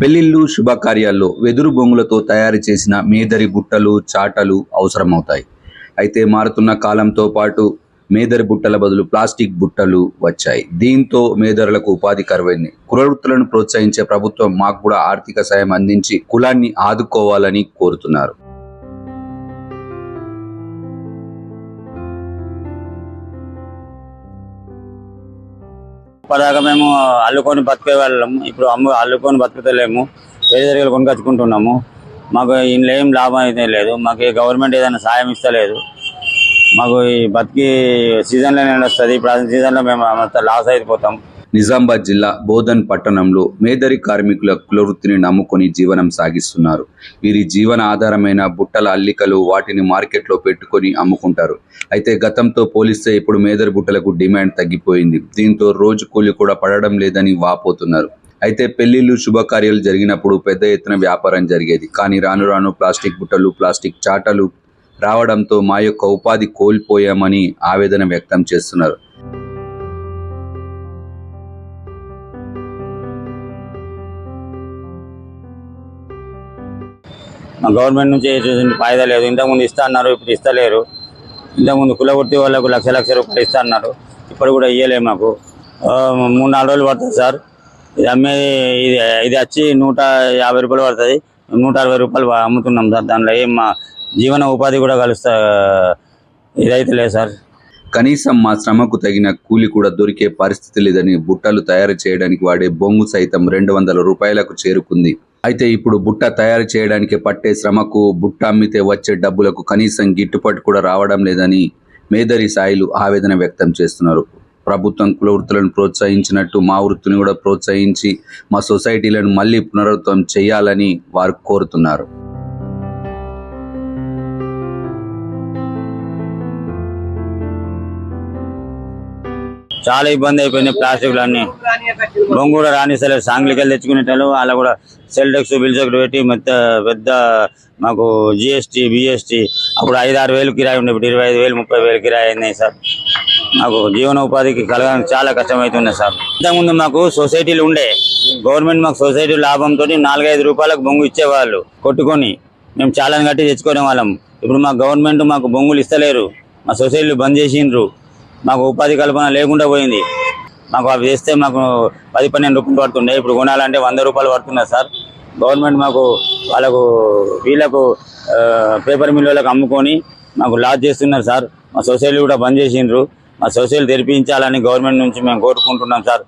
పెళ్ళిళ్ళు శుభకార్యాల్లో వెదురు బొంగులతో తయారు చేసిన మేదరి బుట్టలు చాటలు అవసరమవుతాయి. అయితే మారుతున్న కాలంతో పాటు మేదరి బుట్టల బదులు ప్లాస్టిక్ బుట్టలు వచ్చాయి. దీంతో మేదరులకు ఉపాధి కరువైంది. కులవృత్తులను ప్రోత్సహించే ప్రభుత్వం మాకు కూడా ఆర్థిక సాయం అందించి కులాన్ని ఆదుకోవాలని కోరుతున్నారు. ఇప్పటిదాకా మేము అల్లుకొని బతికే వాళ్ళం. ఇప్పుడు అమ్ము అల్లుకొని బతుకుతలేము వేరే దగ్గర కొనుకొచ్చుకుంటున్నాము. మాకు ఇందులో ఏం లాభం అయితే లేదు. మాకు గవర్నమెంట్ ఏదైనా సాయం ఇస్తలేదు. మాకు ఈ బతికి సీజన్లో వస్తుంది. ఇప్పుడు ఆ సీజన్లో మేము అంత లాస్ అయిపోతాం. నిజామాబాద్ జిల్లా బోధన్ పట్టణంలో మేదరి కార్మికుల కులవృత్తిని నమ్ముకొని జీవనం సాగిస్తున్నారు. వీరి జీవన ఆధారమైన బుట్టల అల్లికలు వాటిని మార్కెట్లో పెట్టుకొని అమ్ముకుంటారు. అయితే గతంతో పోలిస్తే ఇప్పుడు మేదరి బుట్టలకు డిమాండ్ తగ్గిపోయింది. దీంతో రోజు కూలి కూడా పడడం లేదని వాపోతున్నారు. అయితే పెళ్ళిళ్ళు శుభకార్యాలు జరిగినప్పుడు పెద్ద ఎత్తున వ్యాపారం జరిగేది. కానీ రాను రాను ప్లాస్టిక్ బుట్టలు ప్లాస్టిక్ చాటలు రావడంతో మా యొక్క ఉపాధి కోల్పోయామని ఆవేదన వ్యక్తం చేస్తున్నారు. గవర్నమెంట్ నుంచి ఫాయిదా లేదు. ఇంతకుముందు ఇస్తా అన్నారు ఇప్పుడు ఇస్తలేరు. ఇంతకుముందు కులవృత్తి వాళ్ళకు లక్ష లక్ష రూపాయలు ఇస్తా అన్నారు. ఇప్పుడు కూడా ఇయ్యలేము మాకు. మూడు నాలుగు రోజులు పడుతుంది సార్. ఇది అమ్మేది ఇది ఇది వచ్చి నూట యాభై రూపాయలు పడుతుంది. నూట అరవై రూపాయలు అమ్ముతున్నాం సార్ దాంట్లో. ఏం మా జీవన ఉపాధి కూడా కలుస్తా ఇదైతే లేదు సార్. కనీసం మా శ్రమకు తగిన కూలి కూడా దొరికే పరిస్థితి లేదని బుట్టలు తయారు చేయడానికి వాడే బొంగు సైతం రెండు వందల రూపాయలకు చేరుకుంది. అయితే ఇప్పుడు బుట్ట తయారు చేయడానికి పట్టే శ్రమకు బుట్ట అమ్మితే వచ్చే డబ్బులకు కనీసం గిట్టుబాటు కూడా రావడం లేదని మేధరి సాయిలు ఆవేదన వ్యక్తం చేస్తున్నారు. ప్రభుత్వం కుల వృత్తులను ప్రోత్సహించినట్టు మా వృత్తిని కూడా ప్రోత్సహించి మా సొసైటీలను మళ్ళీ పునరుద్ధం చేయాలని వారు కోరుతున్నారు. చాలా ఇబ్బంది అయిపోయినాయి ప్లాస్టిక్లు అన్ని బొంగు కూడా రానిస్తలేదు సాంగ్లికలు తెచ్చుకునేటోళ్ళు అలా కూడా సెల్ టెక్స్ బిల్స్ ఒకటి పెట్టి మెత్త పెద్ద మాకు జిఎస్టీ బిఎస్టీ అప్పుడు ఐదు ఆరు వేలు కిరాయి ఉండే ఇప్పుడు ఇరవై ఐదు వేలు ముప్పై వేలు కిరాయి అయినాయి సార్. మాకు జీవనోపాధికి కలగడానికి చాలా కష్టమవుతున్నాయి సార్. ఇంతకుముందు మాకు సొసైటీలు ఉండే. గవర్నమెంట్ మాకు సొసైటీ లాభంతో నాలుగైదు రూపాయలకు బొంగు ఇచ్చేవాళ్ళు కొట్టుకొని. మేము చాలా కట్టి తెచ్చుకునే వాళ్ళం. ఇప్పుడు మా గవర్నమెంట్ మాకు బొంగులు ఇస్తలేరు. మా సొసైటీలు బంద్ చేసిండ్రు. మాకు ఉపాధి కల్పన లేకుండా పోయింది. మాకు అవి చేస్తే మాకు పది పన్నెండు రూపాయలు పడుతుండే. ఇప్పుడు కొనాలంటే వంద రూపాయలు పడుతున్నాయి సార్? గవర్నమెంట్ మాకు వాళ్ళకు వీళ్ళకు పేపర్ పేపర్ మిల్లులకు అమ్ముకొని మాకు లాస్ చేస్తున్నారు సార్. మా సొసైటీ కూడా బంద్ చేసిండ్రు. మా సొసైటీ తెరిపించాలని గవర్నమెంట్ నుంచి మేము కోరుకుంటున్నాం సార్.